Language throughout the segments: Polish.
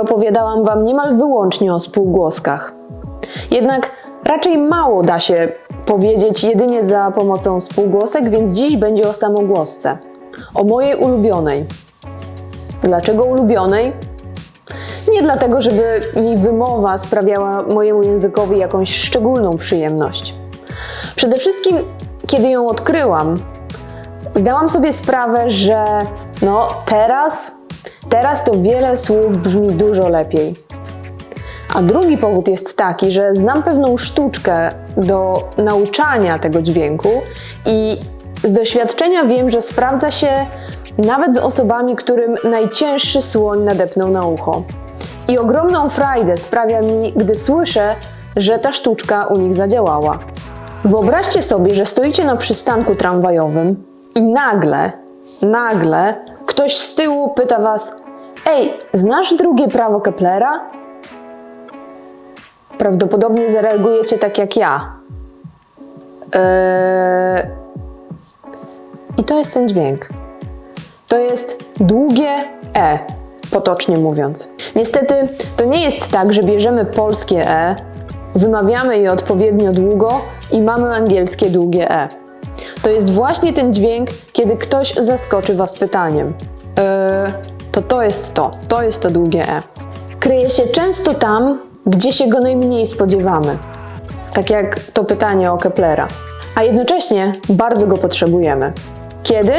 opowiadałam Wam niemal wyłącznie o spółgłoskach. Jednak raczej mało da się powiedzieć jedynie za pomocą spółgłosek, więc dziś będzie o samogłosce. O mojej ulubionej. Dlaczego ulubionej? Nie dlatego, żeby jej wymowa sprawiała mojemu językowi jakąś szczególną przyjemność. Przede wszystkim, kiedy ją odkryłam, zdałam sobie sprawę, że no teraz, teraz to wiele słów brzmi dużo lepiej. A drugi powód jest taki, że znam pewną sztuczkę do nauczania tego dźwięku i z doświadczenia wiem, że sprawdza się nawet z osobami, którym najcięższy słoń nadepnął na ucho. I ogromną frajdę sprawia mi, gdy słyszę, że ta sztuczka u nich zadziałała. Wyobraźcie sobie, że stoicie na przystanku tramwajowym i nagle, nagle ktoś z tyłu pyta was: Ej, znasz drugie prawo Keplera? Prawdopodobnie zareagujecie tak jak ja. Eee... I to jest ten dźwięk. To jest długie E, potocznie mówiąc. Niestety, to nie jest tak, że bierzemy polskie E, wymawiamy je odpowiednio długo i mamy angielskie długie E. To jest właśnie ten dźwięk, kiedy ktoś zaskoczy Was pytaniem. Eee, to to jest to, to jest to długie E. Kryje się często tam, gdzie się go najmniej spodziewamy. Tak jak to pytanie o Keplera. A jednocześnie bardzo go potrzebujemy. Kiedy?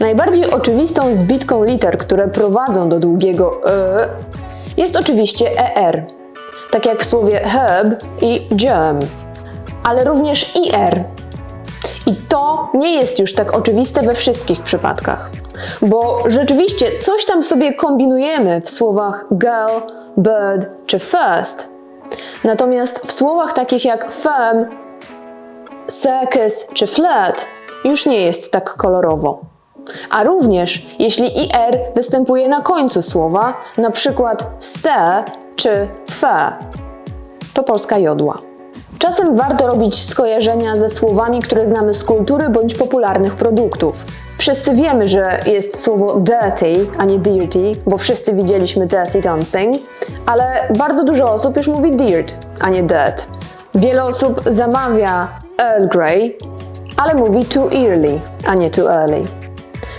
Najbardziej oczywistą zbitką liter, które prowadzą do długiego e, jest oczywiście er, tak jak w słowie herb i germ, ale również ir. I to nie jest już tak oczywiste we wszystkich przypadkach, bo rzeczywiście coś tam sobie kombinujemy w słowach girl, bird czy first. Natomiast w słowach takich jak firm, circus czy flirt już nie jest tak kolorowo. A również jeśli IR występuje na końcu słowa, na przykład ste czy fe, to polska jodła. Czasem warto robić skojarzenia ze słowami, które znamy z kultury bądź popularnych produktów. Wszyscy wiemy, że jest słowo dirty, a nie dirty, bo wszyscy widzieliśmy Dirty Dancing, ale bardzo dużo osób już mówi dirt, a nie dirt. Wiele osób zamawia Earl Grey, ale mówi too early, a nie too early.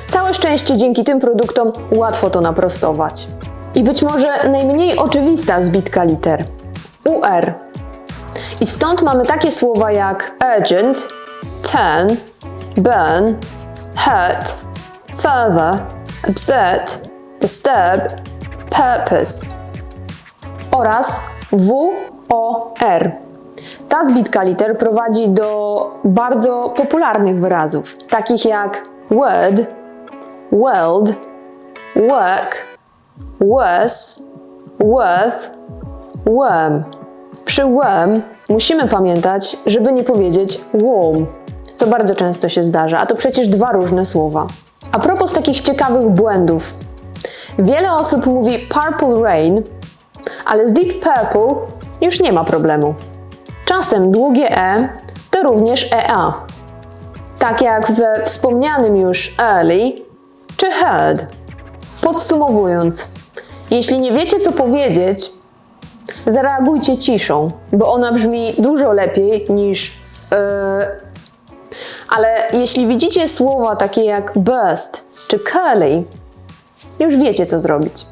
Całe szczęście dzięki tym produktom łatwo to naprostować. I być może najmniej oczywista zbitka liter UR. I stąd mamy takie słowa jak urgent, turn, burn, hurt, further, upset, disturb, purpose oraz WOR. Ta zbitka liter prowadzi do bardzo popularnych wyrazów, takich jak word, world, work, worse, worth, worm. Przy worm musimy pamiętać, żeby nie powiedzieć worm, co bardzo często się zdarza, a to przecież dwa różne słowa. A propos takich ciekawych błędów. Wiele osób mówi purple rain, ale z deep purple już nie ma problemu. Czasem długie e to również ea. Tak jak we wspomnianym już early czy heard. Podsumowując, jeśli nie wiecie co powiedzieć, zareagujcie ciszą, bo ona brzmi dużo lepiej niż yy. Ale jeśli widzicie słowa takie jak burst czy curly, już wiecie co zrobić.